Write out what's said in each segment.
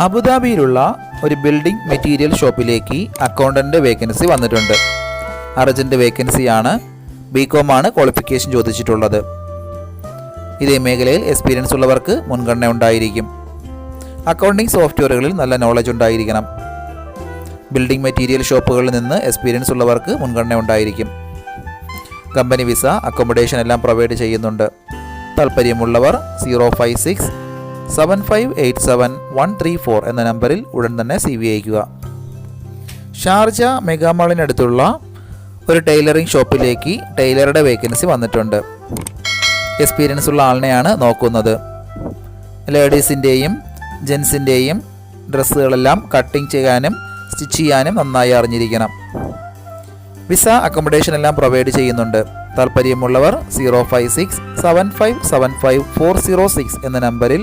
അബുദാബിയിലുള്ള ഒരു building material ഷോപ്പിലേക്ക് accountant vacancy വന്നിട്ടുണ്ട്. അർജന്റ് വേക്കൻസിയാണ് ബി ആണ് ക്വാളിഫിക്കേഷൻ ചോദിച്ചിട്ടുള്ളത്. ഇതേ മേഖലയിൽ എക്സ്പീരിയൻസ് ഉള്ളവർക്ക് മുൻഗണന ഉണ്ടായിരിക്കും. അക്കൗണ്ടിംഗ് സോഫ്റ്റ്വെയറുകളിൽ നല്ല നോളജ് ഉണ്ടായിരിക്കണം. ബിൽഡിംഗ് മെറ്റീരിയൽ ഷോപ്പുകളിൽ നിന്ന് എക്സ്പീരിയൻസ് ഉള്ളവർക്ക് മുൻഗണന ഉണ്ടായിരിക്കും. കമ്പനി വിസ അക്കോമഡേഷൻ എല്ലാം പ്രൊവൈഡ് ചെയ്യുന്നുണ്ട്. താല്പര്യമുള്ളവർ zero five six seven five eight seven one three four എന്ന നമ്പറിൽ ഉടൻ തന്നെ സി വി അയക്കുക ഷാർജ മെഗാമാളിനടുത്തുള്ള ഒരു ടൈലറിംഗ് ഷോപ്പിലേക്ക് ടൈലറുടെ വേക്കൻസി വന്നിട്ടുണ്ട്. എക്സ്പീരിയൻസ് ഉള്ള ആളിനെയാണ് നോക്കുന്നത്. ലേഡീസിന്റെയും ജെൻസിന്റെയും ഡ്രസ്സുകളെല്ലാം കട്ടിങ് ചെയ്യാനും സ്റ്റിച്ച് ചെയ്യാനും നന്നായി അറിഞ്ഞിരിക്കണം. വിസ അക്കോമഡേഷൻ എല്ലാം പ്രൊവൈഡ് ചെയ്യുന്നുണ്ട്. താല്പര്യമുള്ളവർ zero five six seven five seven five four zero six എന്ന നമ്പറിൽ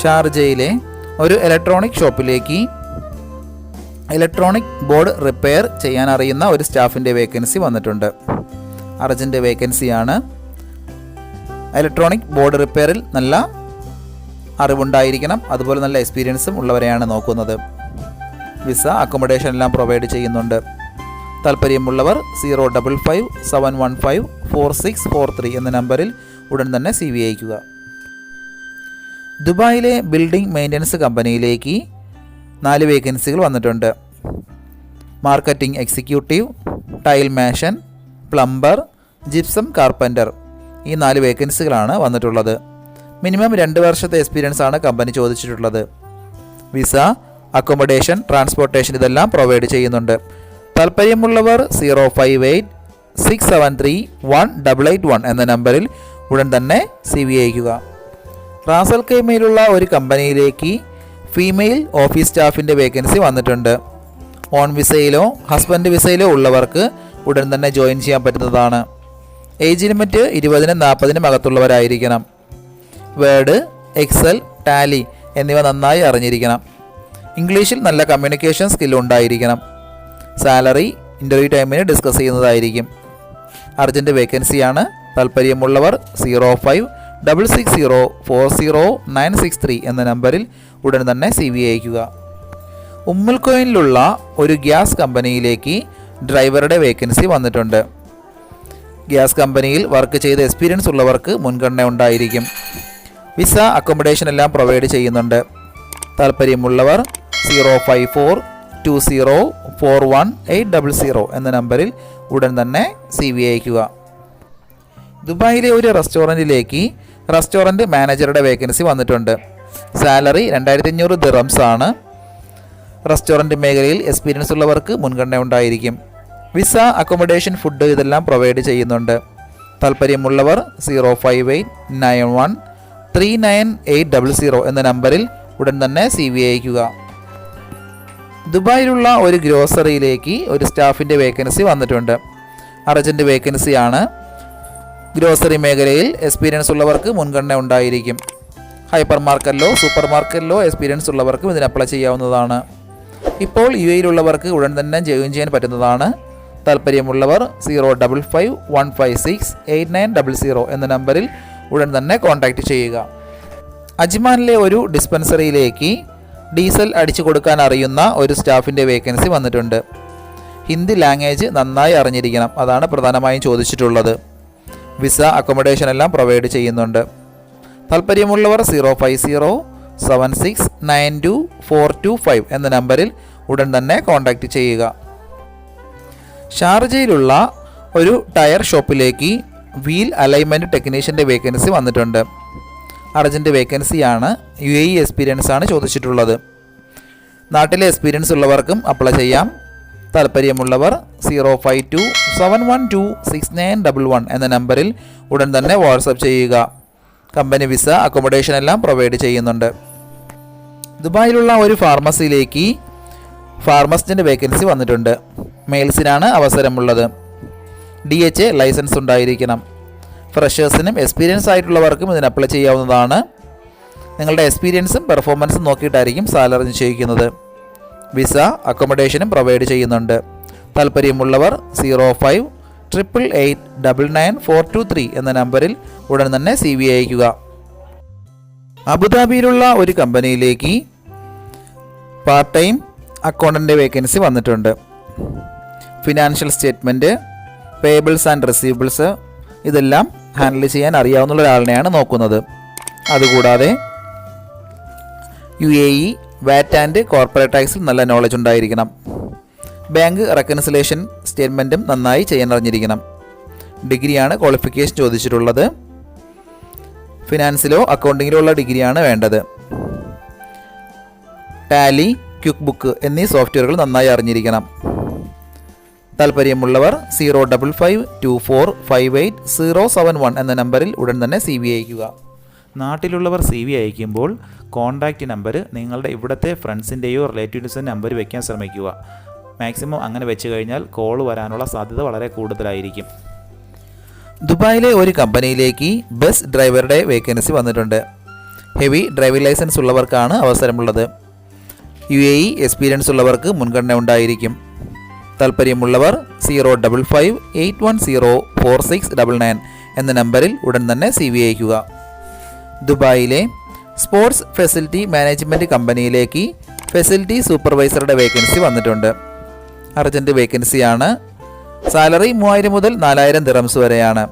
ഷാർജയിലെ ഒരു ഇലക്ട്രോണിക് ഷോപ്പിലേക്ക് ഇലക്ട്രോണിക് ബോർഡ് റിപ്പയർ ചെയ്യാൻ അറിയുന്ന ഒരു സ്റ്റാഫിന്റെ വേക്കൻസി വന്നിട്ടുണ്ട്. അർജന്റ് വേക്കൻസിയാണ് ഇലക്ട്രോണിക് ബോർഡ് റിപ്പയറിൽ നല്ല അറിവുണ്ടായിരിക്കണം. അതുപോലെ നല്ല എക്സ്പീരിയൻസും ഉള്ളവരെയാണ് നോക്കുന്നത്. വിസ അക്കോമഡേഷൻ എല്ലാം പ്രൊവൈഡ് ചെയ്യുന്നുണ്ട്. താല്പര്യമുള്ളവർ zero double five seven one five four six four three എന്ന നമ്പറിൽ ഉടൻ തന്നെ സി വി അയക്കുക ദുബായിലെ ബിൽഡിംഗ് മെയിന്റനൻസ് കമ്പനിയിലേക്ക് നാല് വേക്കൻസികൾ വന്നിട്ടുണ്ട്. Marketing executive tile mason plumber gypsum carpenter ഈ നാല് വേക്കൻസികളാണ് വന്നിട്ടുള്ളത്. മിനിമം രണ്ട് വർഷത്തെ എക്സ്പീരിയൻസ് ആണ് കമ്പനി ചോദിച്ചിട്ടുള്ളത്. വിസ അക്കോമഡേഷൻ ട്രാൻസ്പോർട്ടേഷൻ ഇതെല്ലാം പ്രൊവൈഡ് ചെയ്യുന്നുണ്ട്. താല്പര്യമുള്ളവർ zero five eight six seven three one double eight one എന്ന നമ്പറിൽ ഉടൻ തന്നെ സി വി അയക്കുക റാസൽ കൈമയിലുള്ള ഒരു കമ്പനിയിലേക്ക് ഫീമെയിൽ ഓഫീസ് സ്റ്റാഫിന്റെ വേക്കൻസി വന്നിട്ടുണ്ട്. ഓൺ വിസയിലോ ഹസ്ബൻഡ് വിസയിലോ ഉള്ളവർക്ക് ഉടൻ തന്നെ ജോയിൻ ചെയ്യാൻ പറ്റുന്നതാണ്. ഏജ് ലിമിറ്റ് ഇരുപതിനും നാൽപ്പതിനും അകത്തുള്ളവരായിരിക്കണം. വേർഡ് എക്സൽ ടാലി എന്നിവ നന്നായി അറിഞ്ഞിരിക്കണം. ഇംഗ്ലീഷിൽ നല്ല കമ്മ്യൂണിക്കേഷൻ സ്കിൽ ഉണ്ടായിരിക്കണം. സാലറി ഇന്റർവ്യൂ ടൈമിന് ഡിസ്കസ് ചെയ്യുന്നതായിരിക്കും. അർജന്റ് വേക്കൻസിയാണ് താല്പര്യമുള്ളവർ zero five double six zero four zero nine six three എന്ന നമ്പറിൽ ഉടൻ തന്നെ സി വി അയക്കുക ഉമ്മൽക്കോയിലുള്ള ഒരു ഗ്യാസ് കമ്പനിയിലേക്ക് ഡ്രൈവറുടെ വേക്കൻസി വന്നിട്ടുണ്ട്. ഗ്യാസ് കമ്പനിയിൽ വർക്ക് ചെയ്ത എക്സ്പീരിയൻസ് ഉള്ളവർക്ക് മുൻഗണന ഉണ്ടായിരിക്കും. വിസ അക്കോമഡേഷൻ എല്ലാം പ്രൊവൈഡ് ചെയ്യുന്നുണ്ട്. താല്പര്യമുള്ളവർ zero five four two zero four one eight double zero എന്ന നമ്പറിൽ ഉടൻ തന്നെ സി വി അയക്കുക ദുബായിലെ ഒരു റെസ്റ്റോറന്റിലേക്ക് റെസ്റ്റോറന്റ് മാനേജറുടെ വേക്കൻസി വന്നിട്ടുണ്ട്. സാലറി രണ്ടായിരത്തി അഞ്ഞൂറ് ദിറംസ് ആണ്. റെസ്റ്റോറന്റ് മേഖലയിൽ എക്സ്പീരിയൻസ് ഉള്ളവർക്ക് മുൻഗണന ഉണ്ടായിരിക്കും. വിസ അക്കോമഡേഷൻ ഫുഡ് ഇതെല്ലാം പ്രൊവൈഡ് ചെയ്യുന്നുണ്ട്. താല്പര്യമുള്ളവർ zero five eight nine one three nine eight double zero എന്ന നമ്പറിൽ ഉടൻ തന്നെ സി വി അയക്കുക ദുബായിലുള്ള ഒരു ഗ്രോസറിയിലേക്ക് ഒരു സ്റ്റാഫിന്റെ വേക്കൻസി വന്നിട്ടുണ്ട്. അർജന്റ് വേക്കൻസിയാണ്. ഗ്രോസറി മേഖലയിൽ എക്സ്പീരിയൻസ് ഉള്ളവർക്ക് മുൻഗണന ഉണ്ടായിരിക്കും. ഹൈപ്പർ മാർക്കറ്റിലോ സൂപ്പർ മാർക്കറ്റിലോ എക്സ്പീരിയൻസ് ഉള്ളവർക്കും ഇതിന് അപ്ലൈ ചെയ്യാവുന്നതാണ്. ഇപ്പോൾ യു എയിലുള്ളവർക്ക് ഉടൻ തന്നെ ജോയിൻ ചെയ്യാൻ പറ്റുന്നതാണ്. താല്പര്യമുള്ളവർ zero double five one five six eight nine double zero എന്ന നമ്പറിൽ ഉടൻ തന്നെ കോൺടാക്റ്റ് ചെയ്യുക. അജ്മാനിലെ ഒരു ഡിസ്പെൻസറിയിലേക്ക് ഡീസൽ അടിച്ചു കൊടുക്കാൻ അറിയുന്ന ഒരു സ്റ്റാഫിന്റെ വേക്കൻസി വന്നിട്ടുണ്ട്. ഹിന്ദി ലാംഗ്വേജ് നന്നായി അറിഞ്ഞിരിക്കണം അതാണ് പ്രധാനമായും ചോദിച്ചിട്ടുള്ളത്. വിസ അക്കോമഡേഷൻ എല്ലാം പ്രൊവൈഡ് ചെയ്യുന്നുണ്ട്. താല്പര്യമുള്ളവർ zero five zero seven six nine two four two five എന്ന നമ്പറിൽ ഉടൻ തന്നെ കോൺടാക്റ്റ് ചെയ്യുക. ഷാർജയിലുള്ള ഒരു ടയർ ഷോപ്പിലേക്ക് വീൽ അലൈൻമെന്റ് ടെക്നീഷ്യന്റെ വേക്കൻസി വന്നിട്ടുണ്ട്. അർജന്റ് വേക്കൻസിയാണ് യു എ ഇ എക്സ്പീരിയൻസ് ആണ് ചോദിച്ചിട്ടുള്ളത്. നാട്ടിലെ എക്സ്പീരിയൻസ് ഉള്ളവർക്കും അപ്ലൈ ചെയ്യാം. താല്പര്യമുള്ളവർ zero five two seven one two six nine double one എന്ന നമ്പറിൽ ഉടൻ തന്നെ വാട്സപ്പ് ചെയ്യുക. കമ്പനി വിസ അക്കോമഡേഷൻ എല്ലാം പ്രൊവൈഡ് ചെയ്യുന്നുണ്ട്. ദുബായിലുള്ള ഒരു ഫാർമസിയിലേക്ക് ഫാർമസിസ്റ്റിന്റെ വേക്കൻസി വന്നിട്ടുണ്ട്. മെയിൽസിനാണ് അവസരമുള്ളത്. ഡി എച്ച് എ ലൈസൻസ് ഉണ്ടായിരിക്കണം. ഫ്രഷേഴ്സിനും എക്സ്പീരിയൻസ് ആയിട്ടുള്ളവർക്കും ഇതിന് അപ്ലൈ ചെയ്യാവുന്നതാണ്. നിങ്ങളുടെ എക്സ്പീരിയൻസും പെർഫോമൻസും നോക്കിയിട്ടായിരിക്കും സാലറി നിശ്ചയിക്കുന്നത്. വിസ അക്കോമഡേഷനും പ്രൊവൈഡ് ചെയ്യുന്നുണ്ട്. താല്പര്യമുള്ളവർ zero five triple eight double nine four two three എന്ന നമ്പറിൽ ഉടൻ തന്നെ സി വി അയക്കുക അബുദാബിയിലുള്ള ഒരു കമ്പനിയിലേക്ക് പാർട്ട് ടൈം അക്കൗണ്ടന്റ് വേക്കൻസി വന്നിട്ടുണ്ട്. Financial statement payables and receivables ഇതെല്ലാം ഹാൻഡിൽ ചെയ്യാൻ അറിയാവുന്ന ഒരാളിനെയാണ് നോക്കുന്നത്. അതുകൂടാതെ U A E VAT and corporate ടാക്സിൽ നല്ല നോളജ് ഉണ്ടായിരിക്കണം. ബാങ്ക് റെക്കൺസിലേഷൻ സ്റ്റേറ്റ്മെന്റും നന്നായി ചെയ്യാൻ അറിഞ്ഞിരിക്കണം ഡിഗ്രിയാണ് ക്വാളിഫിക്കേഷൻ ചോദിച്ചിട്ടുള്ളത്. ഫിനാൻസിലോ അക്കൗണ്ടിങ്ങിലോ ഉള്ള ഡിഗ്രിയാണ് വേണ്ടത്. ടാലി ക്യുക്ക് ബുക്ക് എന്നീ സോഫ്റ്റ്വെയറുകൾ നന്നായി അറിഞ്ഞിരിക്കണം. താല്പര്യമുള്ളവർ zero double five two four five eight zero seven one എന്ന നമ്പറിൽ ഉടൻ തന്നെ സി വി അയക്കുക നാട്ടിലുള്ളവർ സി വി അയക്കുമ്പോൾ കോൺടാക്റ്റ് നമ്പർ നിങ്ങളുടെ ഇവിടുത്തെ ഫ്രണ്ട്സിന്റെയോ റിലേറ്റീവ്സിന്റെ നമ്പർ വയ്ക്കാൻ ശ്രമിക്കുക. മാക്സിമം അങ്ങനെ വെച്ച് കഴിഞ്ഞാൽ കോൾ വരാനുള്ള സാധ്യത വളരെ കൂടുതലായിരിക്കും. ദുബായിലെ ഒരു കമ്പനിയിലേക്ക് ബസ് ഡ്രൈവറുടെ വേക്കൻസി വന്നിട്ടുണ്ട്. ഹെവി ഡ്രൈവിംഗ് ലൈസൻസ് ഉള്ളവർക്കാണ് അവസരമുള്ളത്. യു എ ഇ എക്സ്പീരിയൻസ് ഉള്ളവർക്ക് മുൻഗണന ഉണ്ടായിരിക്കും. താല്പര്യമുള്ളവർ zero double five eight one zero four six double nine എന്ന നമ്പറിൽ ഉടൻ തന്നെ സി വി അയക്കുക ദുബായിലെ സ്പോർട്സ് ഫെസിലിറ്റി മാനേജ്മെന്റ് കമ്പനിയിലേക്ക് ഫെസിലിറ്റി സൂപ്പർവൈസറുടെ വേക്കൻസി വന്നിട്ടുണ്ട്. അർജന്റ് വേക്കൻസിയാണ് സാലറി മൂവായിരം മുതൽ നാലായിരം ദിറംസ് വരെയാണ്.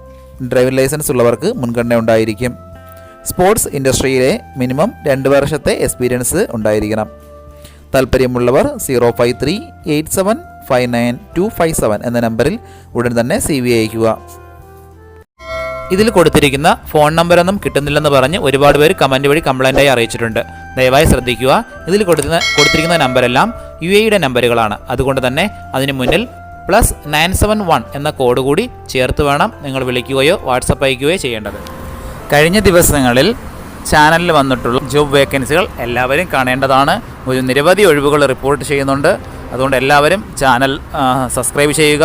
ഡ്രൈവിംഗ് ലൈസൻസ് ഉള്ളവർക്ക് മുൻഗണന ഉണ്ടായിരിക്കും. സ്പോർട്സ് ഇൻഡസ്ട്രിയിലെ മിനിമം രണ്ട് വർഷത്തെ എക്സ്പീരിയൻസ് ഉണ്ടായിരിക്കണം. താല്പര്യമുള്ളവർ zero five three eight seven five nine two five seven എന്ന നമ്പറിൽ ഉടൻ തന്നെ സി വി അയക്കുക ഇതിൽ കൊടുത്തിരിക്കുന്ന ഫോൺ നമ്പറൊന്നും കിട്ടുന്നില്ലെന്ന് പറഞ്ഞ് ഒരുപാട് പേര് കമന്റ് വഴി കംപ്ലൈന്റായി അറിയിച്ചിട്ടുണ്ട്. ദയവായി ശ്രദ്ധിക്കുക. ഇതിൽ കൊടുക്കുന്ന കൊടുത്തിരിക്കുന്ന നമ്പരെല്ലാം യു എയുടെ നമ്പറുകളാണ്. അതുകൊണ്ട് തന്നെ അതിന് മുന്നിൽ പ്ലസ് നയൻ സെവൻ വൺ എന്ന കോഡ് കൂടി ചേർത്ത് വേണം നിങ്ങൾ വിളിക്കുകയോ വാട്സപ്പ് അയക്കുകയോ ചെയ്യേണ്ടത്. കഴിഞ്ഞ ദിവസങ്ങളിൽ ചാനലിൽ വന്നിട്ടുള്ള ജോബ് വേക്കൻസികൾ എല്ലാവരും കാണേണ്ടതാണ്. ഒരു നിരവധി ഒഴിവുകൾ റിപ്പോർട്ട് ചെയ്യുന്നുണ്ട്. അതുകൊണ്ട് എല്ലാവരും ചാനൽ സബ്സ്ക്രൈബ് ചെയ്യുക.